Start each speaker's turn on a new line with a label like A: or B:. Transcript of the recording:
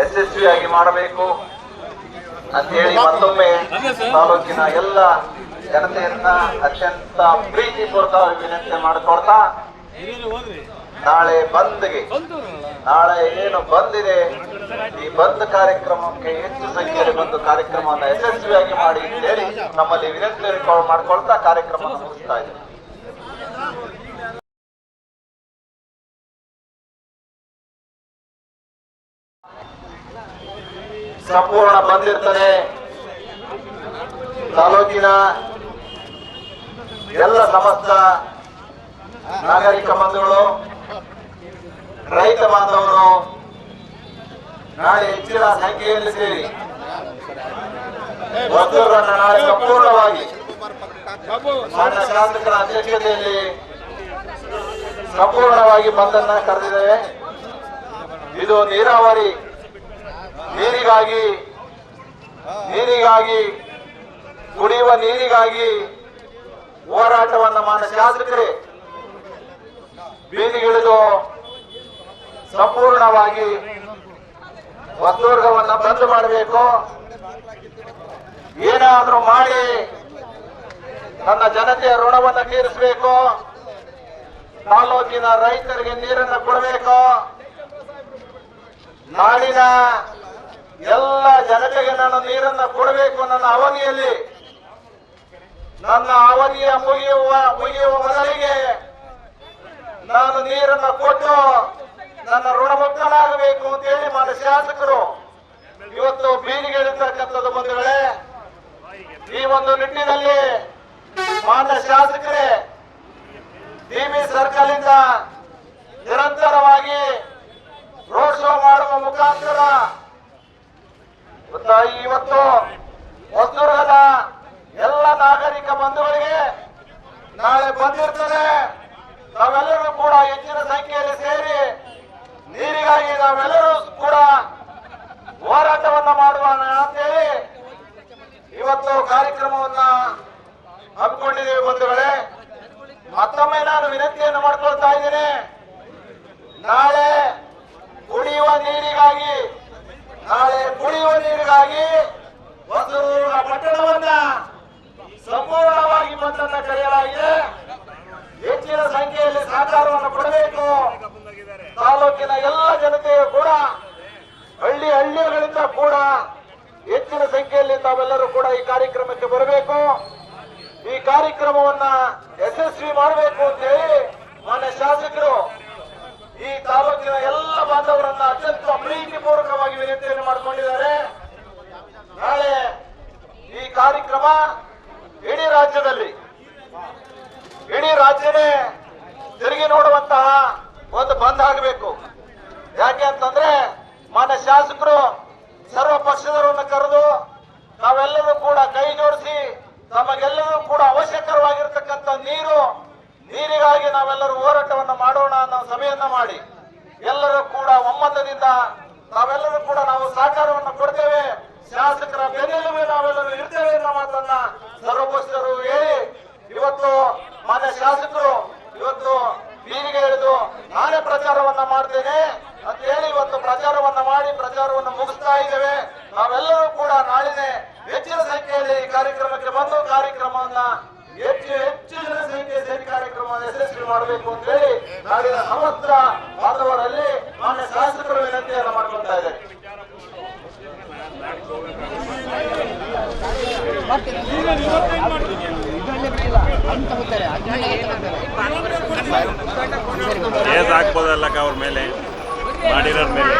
A: ಯಶಸ್ವಿಯಾಗಿ ಮಾಡಬೇಕು ಅಂತೇಳಿ ಮತ್ತೊಮ್ಮೆ ತಾಲೂಕಿನ ಎಲ್ಲ ಜನತೆಯನ್ನ ಅತ್ಯಂತ ಪ್ರೀತಿಪೂರ್ವಕವಾಗಿ ವಿನಂತಿ ಮಾಡಿಕೊಡ್ತಾ ನಾಳೆ ಬಂದ್ಗೆ, ನಾಳೆ ಏನು ಬಂದಿದೆ, ಈ ಬಂದ್ ಕಾರ್ಯಕ್ರಮಕ್ಕೆ ಹೆಚ್ಚು ಸಂಖ್ಯೆಯಲ್ಲಿ ಬಂದು ಕಾರ್ಯಕ್ರಮವನ್ನು ಯಶಸ್ವಿಯಾಗಿ ಮಾಡಿ ಅಂತೇಳಿ ನಮ್ಮಲ್ಲಿ ವಿನಂತಿ ಮಾಡ್ಕೊಳ್ತಾ ಕಾರ್ಯಕ್ರಮ ಮುಗಿಸ್ತಾ ಇದ್ದೇವೆ ಸಂಪೂರ್ಣ ಬಂದಿರ್ತದೆ. ತಾಲೂಕಿನ ಎಲ್ಲ ಸಮಸ್ತ ನಾಗರಿಕ ಬಂಧುಗಳು, ರೈತ ಬಾಂಧವರು, ನಾಳೆ ಹೆಚ್ಚಿನ ಸಂಖ್ಯೆಯಲ್ಲಿ ಸೇರಿ ವಸ್ತುಗಳನ್ನು ನಾಳೆ ಸಂಪೂರ್ಣವಾಗಿ ಮಾನ್ಯ ಶಾಸಕರ ಅಧ್ಯಕ್ಷತೆಯಲ್ಲಿ ಸಂಪೂರ್ಣವಾಗಿ ಬಂದನ್ನ ಕರೆದಿದ್ದೇವೆ. ಇದು ನೀರಾವರಿ ನೀರಿಗಾಗಿ ನೀರಿಗಾಗಿ, ಕುಡಿಯುವ ನೀರಿಗಾಗಿ ಹೋರಾಟವನ್ನ ಮಾಡ ಶಾಸಕರೇ ಬೀದಿಗಿಳಿದು ಸಂಪೂರ್ಣವಾಗಿ ವಸ್ತುವರ್ಗವನ್ನ ಬಂದ್ ಮಾಡಬೇಕು. ಏನಾದರೂ ಮಾಡಿ ನನ್ನ ಜನತೆಯ ಋಣವನ್ನ ತೀರಿಸಬೇಕು. ತಾಲೂಕಿನ ರೈತರಿಗೆ ನೀರನ್ನ ಕೊಡಬೇಕು. ನಾಡಿನ ಎಲ್ಲ ಜನತೆಗೆ ನಾನು ನೀರನ್ನು ಕೊಡಬೇಕು ನನ್ನ ಅವಧಿಯಲ್ಲಿ. ನನ್ನ ಅವಧಿಯ ಮುಗಿಯುವ ಮುಗಿಯುವ ಮೊದಲಿಗೆ ನಾನು ನೀರನ್ನು ಕೊಟ್ಟು ನನ್ನ ಋಣಮುಕ್ತನಾಗಬೇಕು ಅಂತೇಳಿ ಮಾದ ಶಾಸಕರು. ಇವತ್ತು ಬೀದಿಗಿಳಿರ್ತಕ್ಕಂಥದ್ದು ಬಂಧುಗಳೇ, ಈ ಒಂದು ನಿಟ್ಟಿನಲ್ಲಿ ಮಾನ್ಯ ಶಾಸಕರೇ ಡಿಬಿ ಸರ್ಕಲ್ ಇಂದ ನಿರಂತರವಾಗಿ ರೋಡ್ ಶೋ ಮಾಡುವ ಮುಖಾಂತರ ಇವತ್ತು ಹೊಸದುರ್ಗದ ಎಲ್ಲ ನಾಗರಿಕ ಬಂಧುಗಳಿಗೆ ನಾಳೆ ಬಂದಿರ್ತದೆ. ನಾವೆಲ್ಲರೂ ಕೂಡ ಹೆಚ್ಚಿನ ಸಂಖ್ಯೆಯಲ್ಲಿ ಸೇರಿ ನೀರಿಗಾಗಿ ನಾವೆಲ್ಲರೂ ಕೂಡ ಹೋರಾಟವನ್ನ ಮಾಡುವ ಅಂತೇಳಿ ಇವತ್ತು ಕಾರ್ಯಕ್ರಮವನ್ನ ಹಮ್ಮಿಕೊಂಡಿದ್ದೇವೆ ಬಂಧುಗಳೇ. ಮತ್ತೊಮ್ಮೆ ನಾನು ವಿನಂತಿಯನ್ನು ಮಾಡ್ಕೊಳ್ತಾ ಇದ್ದೇನೆ. ನಾಳೆ ಕುಡಿಯುವ ನೀರಿಗಾಗಿ ನಾಳೆ ಕುಡಿಯುವ ನೀರಿಗಾಗಿ ಹೊಸೂರಿನ ಪಟ್ಟಣವನ್ನ ಸಂಪೂರ್ಣವಾಗಿ ಬಂದನ್ನ ಕರೆಯಲಾಗಿದೆ. ಹೆಚ್ಚಿನ ಸಂಖ್ಯೆಯಲ್ಲಿ ಸಹಕಾರವನ್ನು ಕೊಡಬೇಕು. ತಾಲೂಕಿನ ಎಲ್ಲ ಜನತೆಯು ಕೂಡ, ಹಳ್ಳಿ ಹಳ್ಳಿಗಳಿಂದ ಕೂಡ ಹೆಚ್ಚಿನ ಸಂಖ್ಯೆಯಲ್ಲಿ ತಾವೆಲ್ಲರೂ ಕೂಡ ಈ ಕಾರ್ಯಕ್ರಮಕ್ಕೆ ಬರಬೇಕು. ಈ ಕಾರ್ಯಕ್ರಮವನ್ನ ಯಶಸ್ವಿ ಮಾಡಬೇಕು ಅಂತ ಹೇಳಿ ಮಾನ್ಯ ಶಾಸಕರು ಈ ತಾಲೂಕಿನ ಎಲ್ಲ ಬಾಂಧವರನ್ನ ಅತ್ಯಂತ ಪ್ರೀತಿಪೂರ್ವಕವಾಗಿ ವಿನಂತಿಯನ್ನು ಮಾಡಿಕೊಂಡಿದ್ದಾರೆ ನಾಳೆ ಈ ಕಾರ್ಯಕ್ರಮ ಇಡೀ ರಾಜ್ಯದಲ್ಲಿ ಇಡೀ ರಾಜ್ಯನೇ ತಿರುಗಿ ನೋಡುವಂತಹ ಒಂದು ಬಂದ್ ಆಗಬೇಕು. ಯಾಕೆ ಅಂತಂದ್ರೆ ಮಾನ್ಯ ಶಾಸಕರು ಸರ್ವ ಪಕ್ಷದವರನ್ನು ಕರೆದು ನಾವೆಲ್ಲರೂ ಕೂಡ ಕೈ ಜೋಡಿಸಿ ನಮಗೆಲ್ಲರೂ ಕೂಡ ಅವಶ್ಯಕರವಾಗಿರ್ತಕ್ಕಂತ ನೀರು, ನೀರಿಗಾಗಿ ನಾವೆಲ್ಲರೂ ಹೋರಾಟವನ್ನು ಮಾಡೋಣ ಅನ್ನೋ ಸಭೆಯನ್ನ ಮಾಡಿ. ಎಲ್ಲರೂ ಕೂಡ ಒಮ್ಮತದಿಂದ ನಾವೆಲ್ಲರೂ ಕೂಡ ನಾವು ಸಹಕಾರವನ್ನು ಕೊಡ್ತೇವೆ ಶಾಸಕರ ಬೆನ್ನೆಲುಬೆ ನಾವೆಲ್ಲರೂ ಇರ್ತೇವೆ ಅನ್ನೋ ಮಾತನ್ನ ಸರ್ವಪಕ್ಷರು ಹೇಳಿ ಇವತ್ತು ಮಾನ್ಯ ಶಾಸಕರು ಇವತ್ತು ಬೀದಿಗೆ ಇಳಿದು ನಾನೇ ಪ್ರಚಾರವನ್ನ ಮಾಡ್ತೇನೆ ಅಂತ ಹೇಳಿ ಇವತ್ತು ಪ್ರಚಾರವನ್ನ ಮಾಡಿ ಪ್ರಚಾರವನ್ನು ಮುಗಿಸ್ತಾ ಇದ್ದೇವೆ. ನಾವೆಲ್ಲರೂ ಕೂಡ ನಾಳಿನ ಹೆಚ್ಚಿನ ಸಂಖ್ಯೆಯಲ್ಲಿ ಕಾರ್ಯಕ್ರಮಕ್ಕೆ ಬಂದು ಕಾರ್ಯಕ್ರಮವನ್ನ ಹೆಚ್ಚು ಹೆಚ್ಚಿನ ಜನ ಸಂಖ್ಯೆ ಸೇರಿ ಕಾರ್ಯಕ್ರಮವನ್ನು ಯಶಸ್ವಿ ಮಾಡಬೇಕು ಅಂತ ಹೇಳಿ ನಾಡಿನ ಸಮಸ್ತ ಬಾಂಧವರಲ್ಲಿ ಮಾನ್ಯ ಶಾಸಕರು ವಿನಂತಿಯನ್ನು ಮಾಡ್ಕೊಳ್ತಾ ಇದ್ದಾರೆ
B: ಕೇಸ್ ಹಾಕ್ಬೋದಲ್ಲಕ್ಕ ಅವ್ರ ಮೇಲೆ? ಮಾಡಿರೋ ಮೇಲೆ.